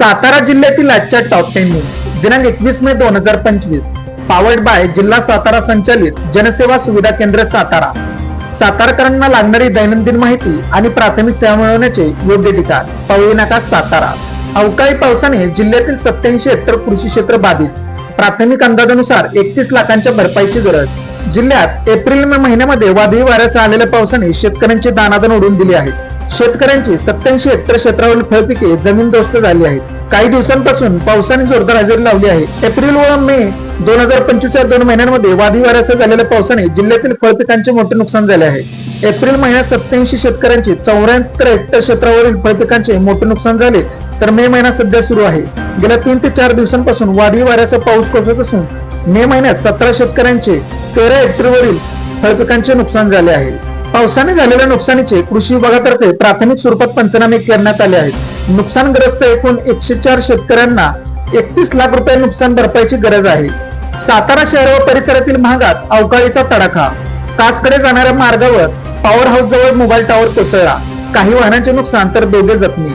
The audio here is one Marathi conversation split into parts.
सातारा जिल्ह्यातील आजच्या टॉप टेन न्यूज दिनांक एकवीस मे दोन हजार पंचवीस. पावर्ड बाय जिल्हा सातारा संचालित जनसेवा सुविधा केंद्र सातारा. सातारकरांना लागणारी दैनंदिन माहिती आणि प्राथमिक सेवा मिळवण्याचे योग्य ठिकाण. पवई नाका सातारा. अवकाळी पावसाने जिल्ह्यातील सत्याऐंशी हेक्टर कृषी क्षेत्र बाधित. प्राथमिक अंदाजानुसार एकतीस लाखांच्या भरपाईची गरज. जिल्ह्यात एप्रिल मे महिन्यामध्ये वादळी वाऱ्यासह आलेल्या पावसाने शेतकऱ्यांची दानादान उडून दिली आहे. शेतकऱ्यांची सत्याऐंशी हेक्टर क्षेत्रावरील फळपिके जमीनदोस्त झाली आहेत. काही दिवसांपासून पावसाने जोरदार हजेरी लावली आहे. एप्रिल व मे दोन हजार पंचवीस दोन महिन्यांमध्ये वादी वाऱ्यासह झालेल्या पावसाने जिल्ह्यातील फळपिकांचे मोठे नुकसान झाले आहे. एप्रिल महिन्यात सत्याऐंशी शेतकऱ्यांचे चौऱ्याहत्तर हेक्टर क्षेत्रावरील फळपिकांचे मोठे नुकसान झाले तर मे महिना सध्या सुरू आहे. गेल्या तीन ते चार दिवसांपासून वादळी वाऱ्याचा पाऊस कोसळत असून मे महिन्यात सतरा शेतकऱ्यांचे तेरा हेक्टरवरील फळपिकांचे नुकसान झाले आहे. पावसाने झालेल्या नुकसानीचे कृषी विभागातर्फे प्राथमिक स्वरूपात पंचनामे करण्यात आले आहेत. नुकसानग्रस्त एकूण एकशे चार शेतकऱ्यांना एकतीस लाख रुपये नुकसान भरपाईची गरज आहे. सातारा शहर व परिसरातील भागात अवकाळीचा तडाखा. कासकडे जाणाऱ्या मार्गावर पॉवर हाऊस जवळ मोबाईल टॉवर कोसळला. काही वाहनांचे नुकसान तर दोघे जखमी.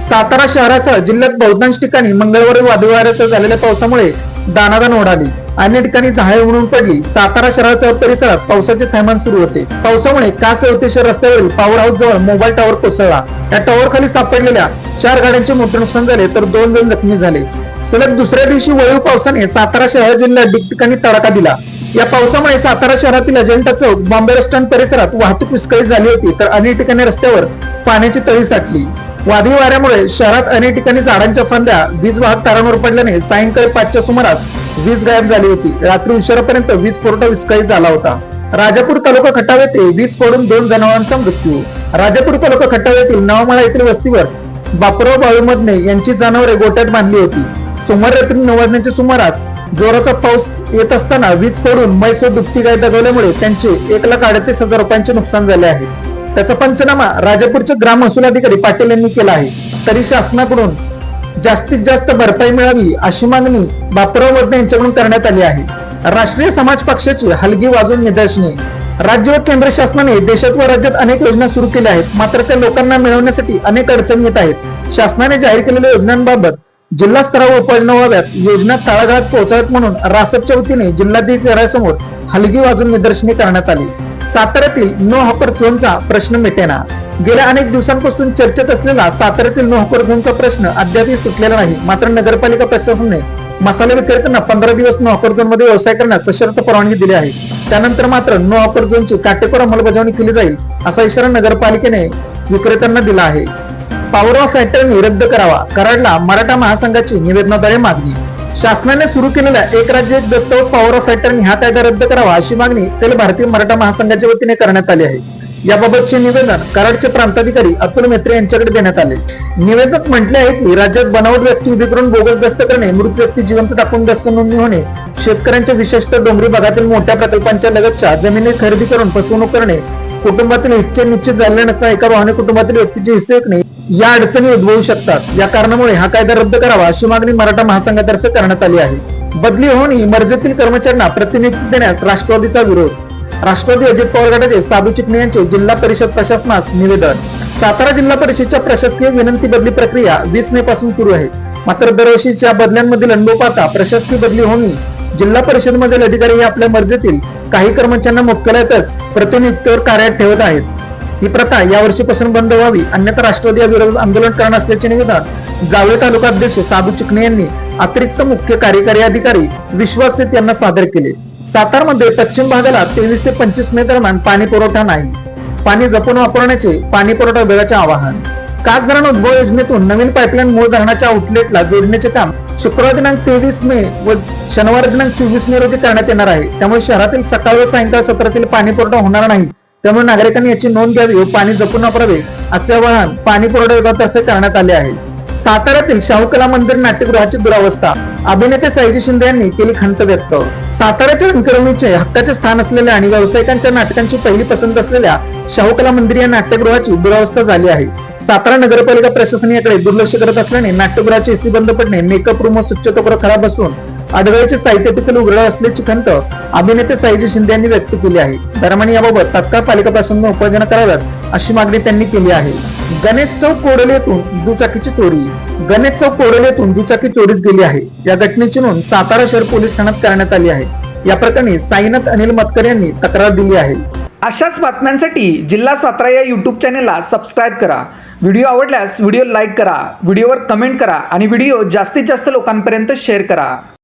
सातारा शहरासह जिल्ह्यात बहुतांश ठिकाणी मंगळवारी वादळी वाऱ्यासह झालेल्या पावसामुळे दानादान उडाली अनेक ठिकाणी झाळे उडून पडली. सातारा शहराच्या परिसरात पावसाचे थैमान सुरू होते. पावसामुळे कासे येवतेश्वर रस्त्यावरील पॉवर हाऊस जवळ मोबाईल टॉवर कोसळला. या टॉवर खाली सापडलेल्या चार गाड्यांचे मोठे नुकसान झाले तर दोन जण जखमी झाले. सलग दुसऱ्या दिवशी वळीव पावसाने सातारा शहर जिल्ह्यात ठिकठिकाणी तडाखा दिला. या पावसामुळे सातारा शहरातील अजंठा चौक बॉम्बे रेस्टॉरंट परिसरात वाहतूक विस्कळीत झाली होती तर अनेक ठिकाणी रस्त्यावर पाण्याची तळी साठली. वादळी वाऱ्यामुळे शहरात अनेक ठिकाणी झाडांच्या फांद्या वीज वाहक तारांवर पडल्याने सायंकाळी पाचच्या सुमारास वीज गायब झाली होती. रात्री उशिरापर्यंत वीज पुरवठा विस्कळीत झाला होता. राजापूर तालुका खटाव येथे वीज पडून दोन जनावरांचा मृत्यू. राजापूर तालुका खटाव येथील नवमाळा येथील वस्तीवर बापराव बाळूमधने यांची जनावरे गोट्यात बांधली होती. सोमवार रात्री नऊ वाजण्याच्या सुमारास जोराचा पाऊस येत असताना वीज पडून म्हैस व दुभती गाय दगावल्यामुळे त्यांचे एक लाख अडतीस हजार रुपयांचे नुकसान झाले आहे. त्याचा पंचनामा राजापूरचे ग्राम महसूल अधिकारी पाटील यांनी केला आहे. तरी शासनाकडून जास्तीत जास्त भरपाई मिळावी अशी मागणी बापराव वर्धे यांच्याकडून करण्यात आली आहे. राष्ट्रीय समाज पक्षाची हलगी वाजून निदर्शने. राज्य व केंद्र शासनाने देशात व राज्यात अनेक योजना सुरू केल्या आहेत. मात्र त्या लोकांना मिळवण्यासाठी अनेक अडचणी येत आहेत. शासनाने जाहीर केलेल्या योजनांबाबत जिल्हा स्तरावर उपाययोजना व्हाव्यात. योजना तळागाळात पोहोचाव्यात म्हणून रासपच्या वतीने जिल्हाधिकाऱ्यासमोर हलगी वाजून निदर्शने करण्यात आली. साताऱ्यातील नो हॉपर झोनचा प्रश्न मिटेना. गेल्या अनेक दिवसांपासून चर्चेत असलेला साताऱ्यातील नोहकर हॉपर प्रश्न अद्यापही सुटलेला नाही. मात्र नगरपालिका प्रशासनाने मसाले विक्रेत्यांना पंधरा दिवस नोहकर हॉपर झोनमध्ये व्यवसाय करण्यास सशर्त परवानगी दिली आहे. त्यानंतर मात्र नोहकर झोनची काटेकोर अंमलबजावणी केली जाईल असा इशारा नगरपालिकेने विक्रेत्यांना दिला आहे. पॉवर ऑफ अटर्नी रद्द करावा कराडला मराठा महासंघाची निवेदनाद्वारे मागणी. शासनाने सुरू केलेल्या एक राज्य एक दस्तव पॉवर ऑफ अटर्नी हा कायदा रद्द करावा अशी मागणी तेल भारतीय मराठा महासंघाच्या वतीने करण्यात आली आहे. याबाबतचे निवेदन कराडचे प्रांताधिकारी अतुल मेत्रे यांच्याकडे देण्यात आले. निवेदनात म्हटले आहे की राज्यात बनावट व्यक्ती उभी करून बोगस दस्त करणे मृत व्यक्ती जिवंत टाकून दस्त नोंदणी होणे शेतकऱ्यांच्या विशेषतः डोंगरी भागातील मोठ्या प्रकल्पांच्या लगतच्या जमिनी खरेदी करून फसवणूक करणे कुटुंबातील हिस्से निश्चित झाले नसता एका वाहने कुटुंबातील व्यक्तीचे हिस्से ऐकणे या अडचणी उद्भवू शकतात. या कारणामुळे हा कायदा रद्द करावा अशी मागणी मराठा महासंघातर्फे करण्यात आली आहे. बदली होऊन मर्जीतील कर्मचाऱ्यांना प्रतिनिधित्व देण्यास राष्ट्रवादीचा विरोध राष्ट्रवादी अजित पवार गटाचे साधू चिकणे यांचे जिल्हा परिषद प्रशासनास निवेदन. सातारा जिल्हा परिषदच्या प्रशासकीय विनंती बदली प्रक्रिया वीस मे पासून सुरू आहे. मात्र दरवर्षीच्या बदल्यांमधील अनुभव पाहता प्रशासकीय बदली होणी जिल्हा परिषदमधील अधिकारी हे आपल्या मर्जीतील काही कर्मचाऱ्यांना मुख्यालयातच प्रतिनियुक्तीवर कार्यात ठेवत आहेत. ही प्रथा यावर्षीपासून बंद व्हावी अन्यथा राष्ट्रवादी विरोधात आंदोलन करणार असल्याचे निवेदन जावळे तालुका अध्यक्ष साधू चिकणे यांनी अतिरिक्त मुख्य कार्यकारी अधिकारी विश्वास यांना सादर केले. सातारमध्ये पश्चिम भागाला तेवीस ते पंचवीस मे दरम्यान पाणी पुरवठा नाही. पाणी जपून वापरण्याचे पाणी पुरवठा विभागाचे आवाहन. कास धरण उद्भव योजनेतून नवीन पाईपलाईन मूळ धरणाच्या आउटलेटला जोडण्याचे काम शुक्रवार दिनांक तेवीस मे व शनिवार दिनांक चोवीस मे रोजी करण्यात येणार आहे. त्यामुळे शहरातील सकाळ व सायंकाळ सत्रातील पाणी पुरवठा होणार नाही. त्यामुळे नागरिकांनी याची नोंद घ्यावी व पाणी जपून वापरावे असे आवाहन पाणी पुरवठा विभागातर्फे करण्यात आले आहे. साताऱ्यातील शाहू कला मंदिर नाट्यगृहाची दुरावस्था. अभिनेते सयाजी शिंदे यांनी केली खंत व्यक्त. साताऱ्याच्या रंगकर्मीचे हक्काचे स्थान असलेल्या आणि व्यावसायिकांच्या नाटकांची पहिली पसंत असलेल्या शाहू कला मंदिर या नाट्यगृहाची दुरावस्था झाली आहे. सातारा नगरपालिका प्रशासन याकडे दुर्लक्ष करत असल्याने नाट्यगृहाचे एसी बंद पडणे मेकअप रूम व स्वच्छतागृह खराब असून आढळ्याचे साहित्य देखील उघड असल्याची खंत अभिनेते साईजी शिंदे यांनी व्यक्त केली आहे. दरम्यान याबाबत तत्काळ पालिका प्रशासनाने उपाययोजना कराव्यात अशी मागणी त्यांनी केली आहे. गणेश चौक कोडलेतून दुचाकीची चोरी. गणेश चौक कोडलेतून दुचाकी चोरीस गेली आहे. या घटनेची नोंद सातारा शहर पोलीस ठाण्यात करण्यात आली आहे. या प्रकरणी साईनाथ अनिल मतकर यांनी तक्रार दिली आहे. अशाच बातम्यांसाठी जिल्हा सातारा या यूट्यूब चॅनेलला सबस्क्राईब करा. व्हिडिओ आवडल्यास व्हिडिओ लाईक करा व्हिडिओवर कमेंट करा आणि व्हिडिओ जास्तीत जास्त लोकांपर्यंत शेअर करा.